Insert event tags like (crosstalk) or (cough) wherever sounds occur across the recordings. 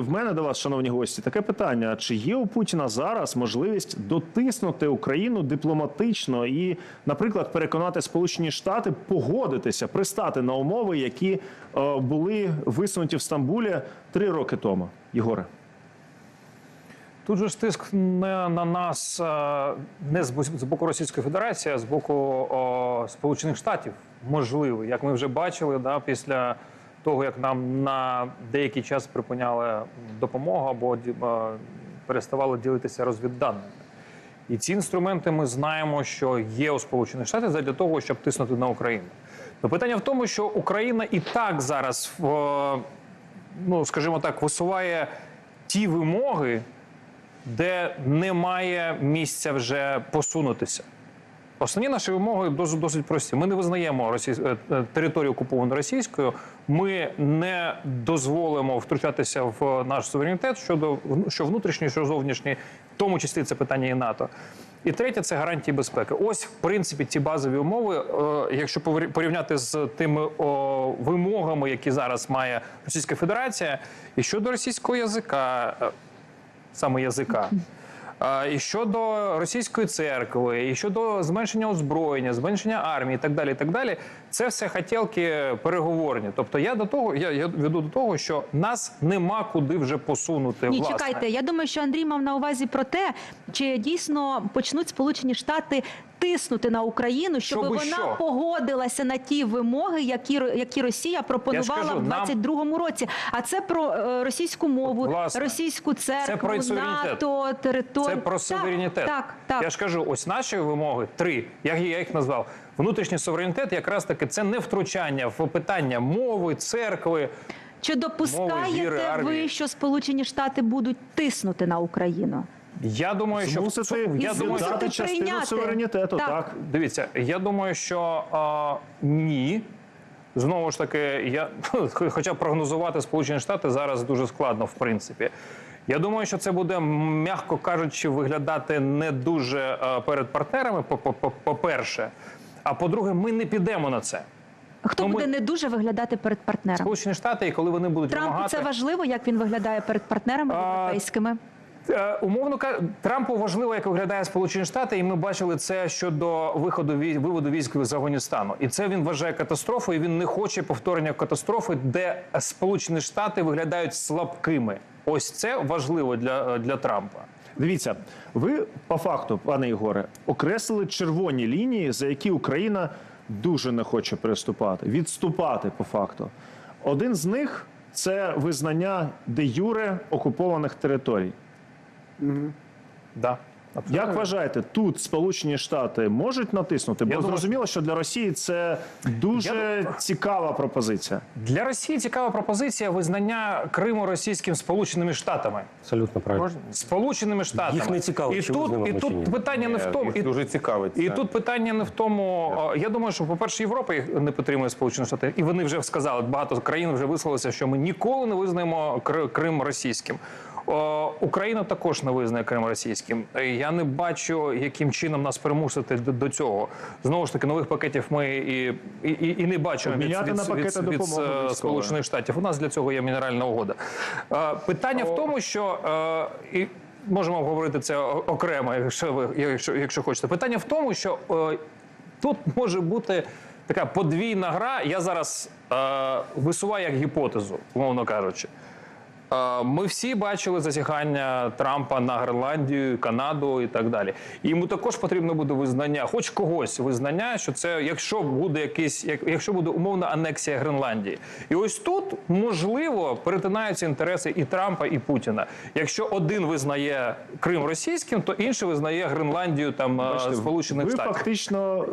В мене до вас, шановні гості, таке питання: чи є у Путіна зараз можливість дотиснути Україну дипломатично і, наприклад, переконати Сполучені Штати погодитися, пристати на умови, які е, були висунуті в Стамбулі три роки тому? Єгоре, Тут же ж тиск не на нас е, не з боку Російської Федерації, а з боку о, Сполучених Штатів можливий. Як ми вже бачили, да, після того як нам на деякий час припиняли допомогу або е, переставали ділитися розвідданими. І ці інструменти ми знаємо, що є у Сполучених Штатів для того, щоб тиснути на Україну. Но питання в тому, що Україна і так зараз, е, ну скажімо так, висуває ті вимоги, де немає місця вже посунутися. Основні наші вимоги досить, досить прості. Ми не визнаємо Росій... е, е, територію окуповану російською. Ми не дозволимо втручатися в наш суверенітет щодо що внутрішній, що зовнішній, в тому числі це питання і НАТО. І третє це гарантії безпеки. Ось, в принципі, ці базові умови, е, якщо порівняти з тими вимогами, які зараз має Російська Федерація, і щодо російського язика, саме язика. І щодо російської церкви, і щодо зменшення озброєння, зменшення армії, і так далі. і так далі, це все хотілки переговорні. Тобто, я до того, я, я веду до того, що нас нема куди вже посунути. Ні, власне. чекайте. Я думаю, що Андрій мав на увазі про те, чи дійсно почнуть Сполучені Штати тиснути на Україну, щоб Щоби вона що? погодилася на ті вимоги, які які Росія пропонувала кажу, в нам- 22-му році. А це про е, про мову, Власне. російську церкву, про. НАТО, територію. Це про суверенітет. Так, так. Я ж кажу, ось наші вимоги три. Я, я їх назвав. Внутрішній суверенітет, якраз таки це не втручання в питання мови, церкви. Чи Мови, допускаєте віри, армії. ви, що Сполучені Штати будуть тиснути на Україну? Я думаю, що в цьому- я думаю, що віддати частину прийняти. суверенітету. Так. Так. Дивіться, я думаю, що а, ні. Знову ж таки, я (laughs) хоча прогнозувати Сполучені Штати зараз дуже складно, в принципі. Я думаю, що це буде, м'яко кажучи, виглядати не дуже а, перед партнерами, по- по- по- по-перше. А по-друге, ми не підемо на це. Хто Ну, ми- буде не дуже виглядати перед партнером? Сполучені Штати, і коли вони будуть Трампу вимагати... це важливо, як він виглядає перед партнерами А, європейськими. Е, Умовно Трампу важливо, як виглядає Сполучені Штати, і ми бачили це щодо виходу виводу військ з Афганістану. І це він вважає катастрофою. Він не хоче повторення катастрофи, де Сполучені Штати виглядають слабкими. Ось це важливо для, для Трампа. Дивіться, ви по факту, пане Ігоре, окреслили червоні лінії, за які Україна дуже не хоче переступати, відступати по факту. Один з них це визнання де юре окупованих територій. Да. Як вважаєте, тут Сполучені Штати можуть натиснути? Бо Я думаю, зрозуміло, що для Росії це дуже Я цікава пропозиція. Для Росії цікава пропозиція визнання Криму російським Сполученими Штатами. Абсолютно правильно. Сполученими Штатами. Їх не цікавить, і тут, і тут питання не в тому. І, дуже цікавить. І тут питання не в тому. а, Я думаю, що, по-перше, Європа їх не підтримує Сполучені Штати, і вони вже сказали, багато країн вже висловилися, що ми ніколи не визнаємо Кри- Крим російським. О, Україна також не визнає Крим російським. Е, Я не бачу, яким чином нас примусити до, цього. Знову ж таки, нових пакетів ми і, і, і, не бачимо від, від, на від, від, е. Сполучених Штатів. У нас для цього є мінеральна угода. Е, Питання в тому, що е, і можемо обговорити це окремо, якщо ви якщо, якщо хочете. Питання в тому, що е, тут може бути така подвійна гра. Я зараз е, висуваю як гіпотезу, умовно кажучи. Е, Ми всі бачили зазіхання Трампа на Гренландію, Канаду і так далі. І йому також потрібно буде визнання, хоч когось визнання, що це, якщо буде якийсь, як- якщо буде умовна анексія Гренландії. І ось тут можливо перетинаються інтереси і Трампа, і Путіна. Якщо один визнає Крим російським, то інший визнає Гренландію там е, Бачите, Сполучених ви Штатів. фактично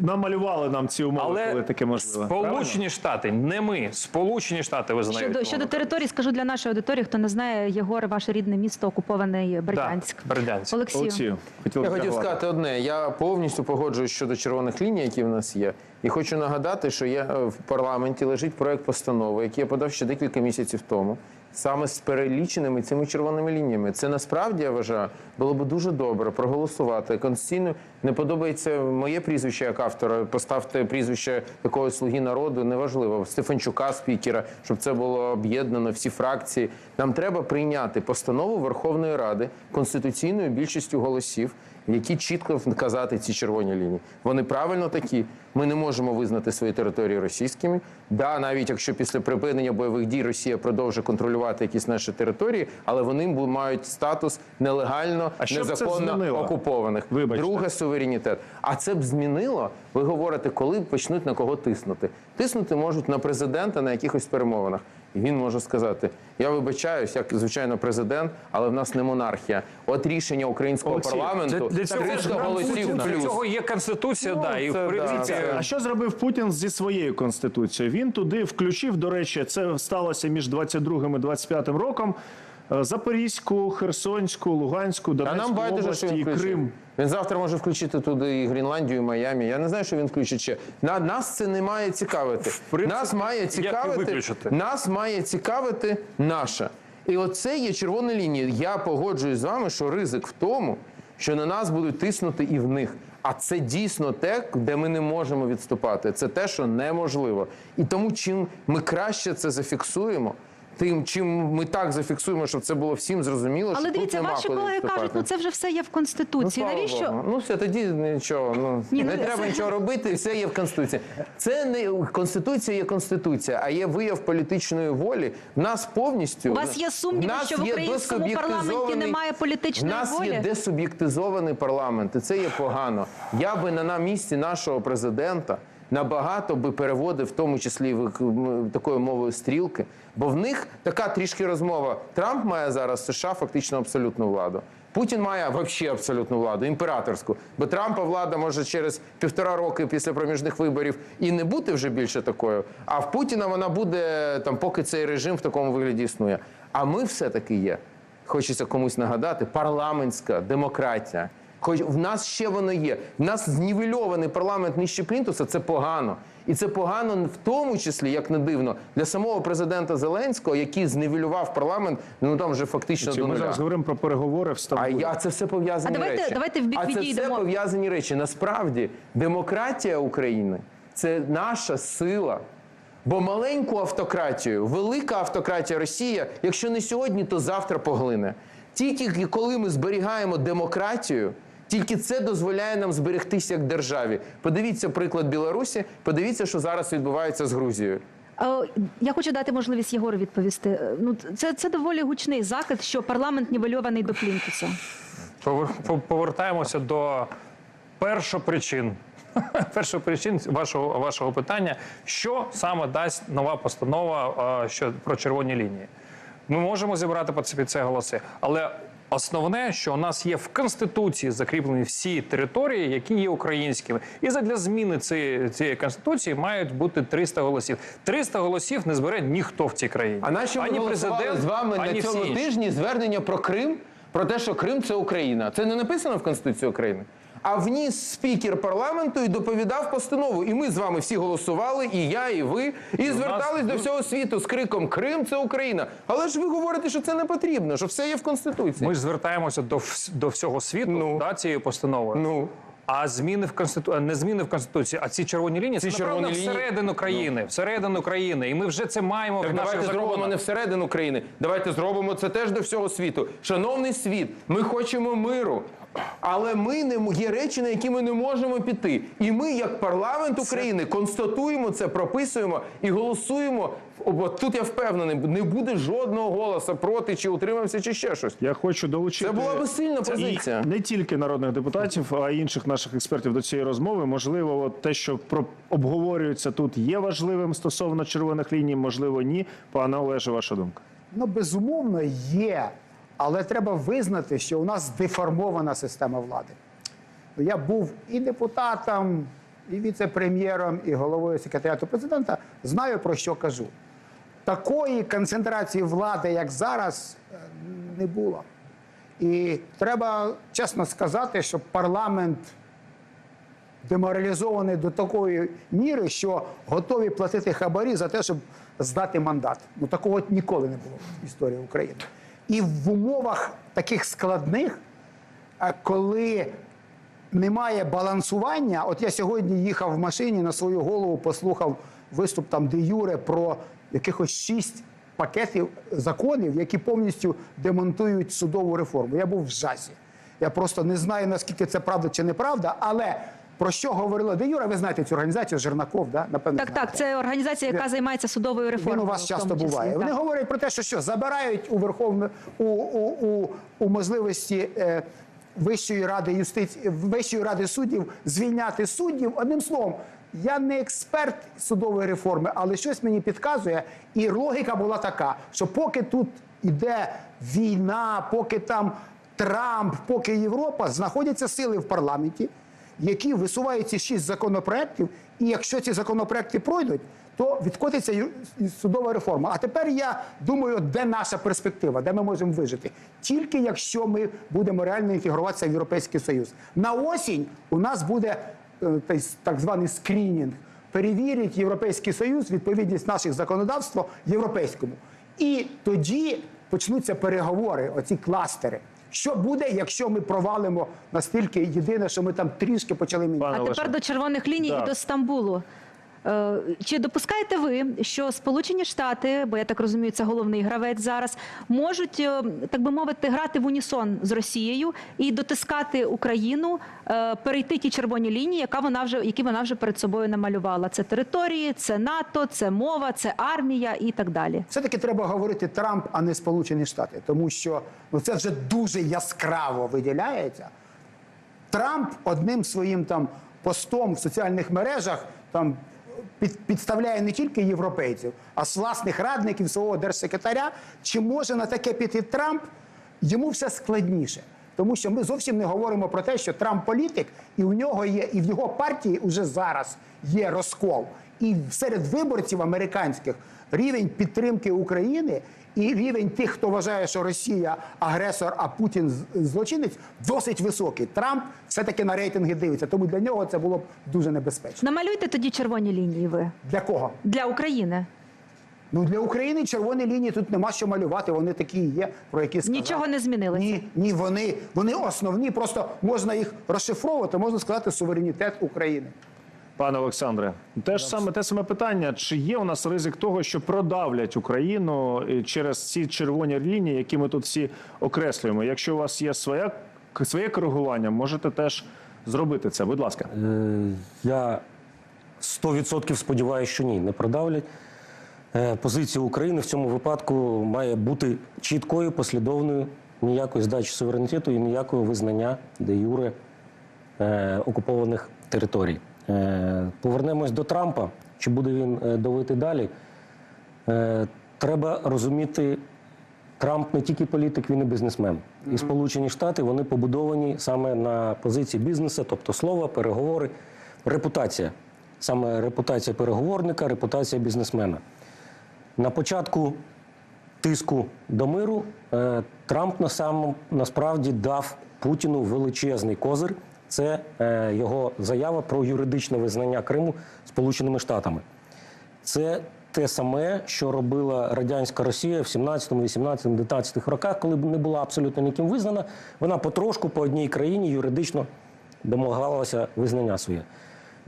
намалювали нам ці умови, Але коли таке можливо. Сполучені Штати, не ми, Сполучені Штати визнають. Щодо, щодо території, скажу для нашої аудиторії, хто не знає, Єгор, ваше рідне місто окупований Бердянськ. Да, Бердянськ. Олексію. Олексію, хотіли Я хотів сказати одне. Я повністю погоджуюсь щодо червоних ліній, які в нас є. І хочу нагадати, що є е, в парламенті лежить проект постанови, який я подав ще декілька місяців тому, саме з переліченими цими червоними лініями. Це насправді я вважаю було б дуже добре проголосувати конституційно. Не подобається моє прізвище як автора. Поставте прізвище якогось слуги народу. Неважливо Стефанчука, спікера, щоб це було об'єднано всі фракції. Нам треба прийняти постанову Верховної Ради конституційною більшістю голосів, які чітко вказати ці червоні лінії. Вони правильно такі. Ми не можемо визнати свої території російськими. Да, навіть якщо після припинення бойових дій Росія продовжує контролювати якісь наші території, але вони мають статус нелегально, А незаконно окупованих. Вибачте. Друге суверенітет. А це б змінило. Ви говорите, коли почнуть на кого тиснути. Тиснути можуть на президента на якихось перемовинах. І він може сказати: я вибачаюсь, як звичайно, президент, але в нас не монархія. От рішення українського Олексій, парламенту Для для 300 голосів для плюс. цього є конституція, Ну, да, і це в принципі. да, А що зробив Путін зі своєю конституцією? Він туди включив, до речі, це сталося між 22 і 25 роком. Е, Запорізьку, Херсонську, Луганську, Донецьку нам байдуже, області що він і включить. Крим. Він завтра може включити туди і Гренландію, і Майамі. Я не знаю, що він включить ще. На нас це не має цікавити. принципі, нас має як і цікавити. виключити? Нас має цікавити наше. І оце є червона лінія. Я погоджуюсь з вами, що ризик в тому, що на нас будуть тиснути і в них. А це дійсно те, де ми не можемо відступати. Це те, що неможливо. І тому, чим ми краще це зафіксуємо. Тим, чим ми так зафіксуємо, щоб це було всім зрозуміло, Але що дивіться, тут ваші колеги кажуть, ну це вже все є в конституції. Ну, Навіщо Богу. Ну все, тоді нічого. Ну Ні, не ну, треба це- нічого робити, все є в конституції. Це не конституція, є конституція, а є вияв політичної волі. Нас повністю У вас є сумніви, що в українському парламенті немає політичної В нас волі? є десуб'єктизований парламент, і це є погано. Я би на на місці нашого президента. Набагато би переводив, в тому числі такою мовою стрілки, бо в них така трішки розмова. Трамп має зараз США фактично абсолютну владу. Путін має взагалі абсолютну владу, імператорську. Бо Трампа влада може через півтора роки після проміжних виборів і не бути вже більше такою. А в Путіна вона буде там, поки цей режим в такому вигляді існує. А ми все-таки є. Хочеться комусь нагадати, парламентська демократія. Хоч в нас ще воно є. В нас знівельований парламент нижче плінтуса це погано. І це погано в тому числі, як не дивно, для самого президента Зеленського, який знівелював парламент, ну там вже фактично до Ми зараз говоримо про переговори в А Стамбулі. я це все пов'язані А давайте- речі. давайте в бік а це все пов'язані речі. Насправді демократія України це наша сила. Бо маленьку автократію, велика автократія Росія, якщо не сьогодні, то завтра поглине. Тільки коли ми зберігаємо демократію, тільки це дозволяє нам зберегтися як державі. Подивіться приклад Білорусі, подивіться, що зараз відбувається з Грузією. Е, Я хочу дати можливість Єгору відповісти. Е, Ну це, це доволі гучний закид, що парламент нівельований до плінтуса. Повер- Повертаємося до першопричин. (laughs) Першопричин вашого, вашого питання. Що саме дасть нова постанова е, що, про червоні лінії? Ми можемо зібрати під це голоси, але основне, що у нас є в Конституції закріплені всі території, які є українськими. І задля зміни цієї, цієї Конституції мають бути 300 голосів. 300 голосів не збере ніхто в цій країні. А наші ми ані голосували президент, з вами ані на цьому тижні звернення про Крим, про те, що Крим це Україна. Це не написано в Конституції України. А вніс спікер парламенту і доповідав постанову. І ми з вами всі голосували, і я, і ви, і звертались до всього світу з криком Крим це Україна. Але ж ви говорите, що це не потрібно, що все є в Конституції. Ми ж звертаємося до, вс- до всього світу Ну. да, цією постановою. Ну. А зміни в конститу... не зміни в конституції, а ці червоні лінії Ці це червоні лінії- всередину країни, всередину країни. І ми вже це маємо Так в наших давайте зробимо законах. не всередину країни. Давайте зробимо це теж до всього світу. Шановний світ, ми хочемо миру. Але ми не є речі, на які ми не можемо піти. І ми, як парламент України, констатуємо це, прописуємо і голосуємо. Бо тут я впевнений, не буде жодного голосу проти, чи утримався, чи ще щось. Я хочу долучити Це була би сильна позиція. І не тільки народних депутатів, а й інших наших експертів до цієї розмови. Можливо, от те, що про обговорюється тут, є важливим стосовно червоних ліній, можливо, ні. Пане Олеже, ваша думка. Ну, безумовно, є. Але треба визнати, що у нас деформована система влади. Я був і депутатом, і віце-прем'єром, і головою секретаріату президента. Знаю про що кажу. Такої концентрації влади, як зараз, е, не було. І треба чесно сказати, що парламент деморалізований до такої міри, що готові платити хабарі за те, щоб здати мандат. Ну такого ніколи не було в історії України. І в умовах таких складних, е, коли немає балансування. От я сьогодні їхав в машині на свою голову, послухав виступ там де Юре про якихось шість пакетів законів, які повністю демонтують судову реформу. Я був в жазі. Я просто не знаю, наскільки це правда чи неправда, але про що говорила де Юра? Ви знаєте цю організацію Жернаков, да? напевно. Так, так, це організація, яка займається судовою реформою. Він у вас часто числі, буває. так. Вони говорять про те, що що забирають у Верховну у, у, у, у можливості е, Вищої ради юстиції Вищої ради суддів звільняти суддів. Одним словом, я не експерт судової реформи, але щось мені підказує, і логіка була така, що поки тут іде війна, поки там Трамп, поки Європа, знаходяться сили в парламенті, які висувають ці шість законопроєктів, і якщо ці законопроекти пройдуть, то відкотиться судова реформа. А тепер я думаю, де наша перспектива, де ми можемо вижити. Тільки якщо ми будемо реально інтегруватися в Європейський Союз. На осінь у нас буде е, так званий скринінг. Перевірить Європейський Союз відповідність наших законодавства європейському. І тоді почнуться переговори, оці кластери. Що буде, якщо ми провалимо настільки єдине, що ми там трішки почали міняти? А тепер до червоних ліній і до Стамбулу. Е, Чи допускаєте ви, що Сполучені Штати, бо я так розумію, це головний гравець зараз, можуть, е, так би мовити, грати в унісон з Росією і дотискати Україну, е, перейти ті червоні лінії, яка вона вже які вона вже перед собою намалювала? Це території, це НАТО, це мова, це армія і так далі. Все-таки треба говорити Трамп, а не Сполучені Штати, тому що ну, це вже дуже яскраво виділяється. Трамп одним своїм там постом в соціальних мережах там під, підставляє не тільки європейців, а з власних радників свого держсекретаря. Чи може на таке піти Трамп? Йому все складніше. Тому що ми зовсім не говоримо про те, що Трамп політик, і у нього є, і в його партії вже зараз є розкол. І серед виборців американських рівень підтримки України і рівень тих, хто вважає, що Росія агресор, а Путін злочинець, досить високий. Трамп все-таки на рейтинги дивиться, тому для нього це було б дуже небезпечно. Намалюйте тоді червоні лінії. Ви Для кого? для України. Ну для України червоні лінії тут нема що малювати. Вони такі і є, про які сказав. Нічого не змінилося. Ні, ні, вони, вони основні. Просто можна їх розшифровувати, можна сказати суверенітет України. Пане Олександре, те ж саме те саме питання: чи є у нас ризик того, що продавлять Україну е, через ці червоні лінії, які ми тут всі окреслюємо? Якщо у вас є своя своє коригування, можете теж зробити це. Будь ласка. Е, Я 100% сподіваюся, що ні, не продавлять. Е, Позиція України в цьому випадку має бути чіткою, послідовною, ніякої здачі суверенітету і ніякого визнання де юре е, окупованих територій. Е, Повернемось до Трампа. Чи буде він давити далі? Треба розуміти, Трамп не тільки політик, він і бізнесмен. І Сполучені Штати вони побудовані саме на позиції бізнесу, тобто слово, переговори, репутація. Саме репутація переговорника, репутація бізнесмена. На початку тиску до миру е, Трамп на самому насправді дав Путіну величезний козир. Це е, його заява про юридичне визнання Криму Сполученими Штатами. Це те саме, що робила радянська Росія в 17, 18, 19 роках, коли не була абсолютно ніким визнана. Вона потрошку по одній країні юридично домагалася визнання своє.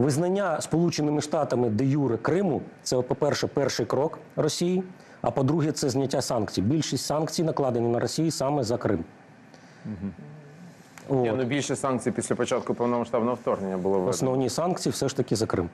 Визнання Сполученими Штатами де юре Криму це, по-перше, перший крок Росії. А по-друге, це зняття санкцій. Більшість санкцій накладені на Росію саме за Крим. От. Ні, ну більше санкцій після початку повномасштабного вторгнення було видно. Основні санкції все ж таки за Крим.